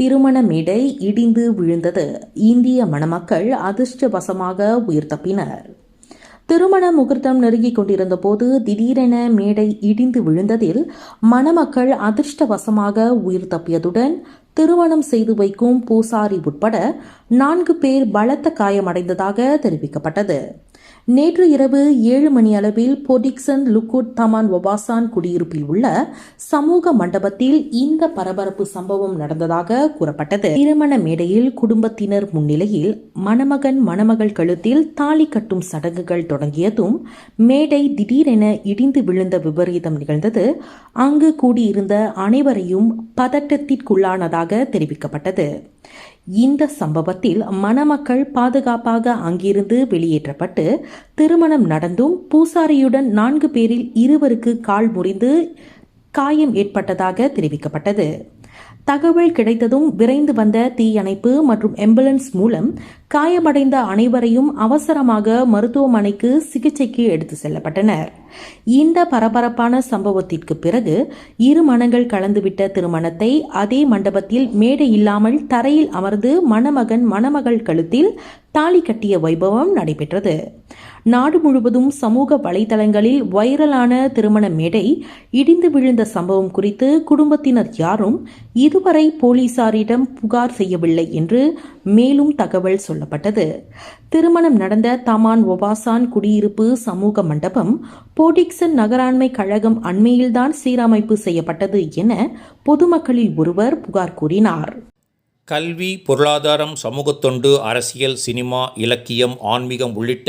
திருமண மேடை இடிந்து விழுந்தது இந்திய மணமக்கள் அதிர்ஷ்டவசமாக உயிர் தப்பினர் திருமண முகூர்த்தம் நெருங்கிக் கொண்டிருந்த போது திடீரென மேடை இடிந்து விழுந்ததில் மணமக்கள் அதிர்ஷ்டவசமாக உயிர் தப்பியதுடன் திருமணம் செய்து வைக்கும் பூசாரி உட்பட நான்கு பேர் பலத்த காயமடைந்ததாக தெரிவிக்கப்பட்டது. நேற்று இரவு ஏழு மணி அளவில் பொடிக்சன் லுக்குட் தமான் ஒபாசான் குடியிருப்பில் உள்ள சமூக மண்டபத்தில் இந்த பரபரப்பு சம்பவம் நடந்ததாக கூறப்பட்டது. திருமண மேடையில் குடும்பத்தினர் முன்னிலையில் மணமகன் மணமகள் கழுத்தில் தாலி கட்டும் சடங்குகள் தொடங்கியதும் மேடை திடீரென இடிந்து விழுந்த விபரீதம் நிகழ்ந்தது. அங்கு கூடியிருந்த அனைவரையும் பதட்டத்திற்குள்ளானதாக தெரிவிக்கப்பட்டது. இந்த சம்பவத்தில் மணமக்கள் பாதுகாப்பாக அங்கிருந்து வெளியேற்றப்பட்டு திருமணம் நடந்தும் பூசாரியுடன் நான்கு பேரில் இருவருக்கு கால் முறிந்து காயம் ஏற்பட்டதாக தெரிவிக்கப்பட்டது. தகவல் கிடைத்ததும் விரைந்து வந்த தீயணைப்பு மற்றும் எம்புலன்ஸ் மூலம் காயமடைந்த அனைவரையும் அவசரமாக மருத்துவமனைக்கு சிகிச்சைக்கு எடுத்து செல்லப்பட்டனர். இந்த பரபரப்பான சம்பவத்திற்கு பிறகு இரு மனங்கள் கலந்துவிட்ட திருமணத்தை அதே மண்டபத்தில் மேடை இல்லாமல் தரையில் அமர்ந்து மணமகன் மணமகள் கழுத்தில் தாலி கட்டிய வைபவம் நடைபெற்றது. நாடு முழுவதும் சமூக வலைதளங்களில் வைரலான திருமண மேடை இடிந்து விழுந்த சம்பவம் குறித்து குடும்பத்தினர் யாரும் இதுவரை போலீசாரிடம் புகார் செய்யவில்லை என்று மேலும் தகவல் சொல்லப்பட்டது. திருமணம் நடந்த தமான் ஒபாசான் குடியிருப்பு சமூக மண்டபம் போடிக்சன் நகராண்மை கழகம் அண்மையில்தான் சீரமைப்பு செய்யப்பட்டது என பொதுமக்களில் ஒருவர் புகார் கூறினார். கல்வி பொருளாதாரம் சமூகத்தொண்டு அரசியல் சினிமா இலக்கியம் ஆன்மீகம் உள்ளிட்ட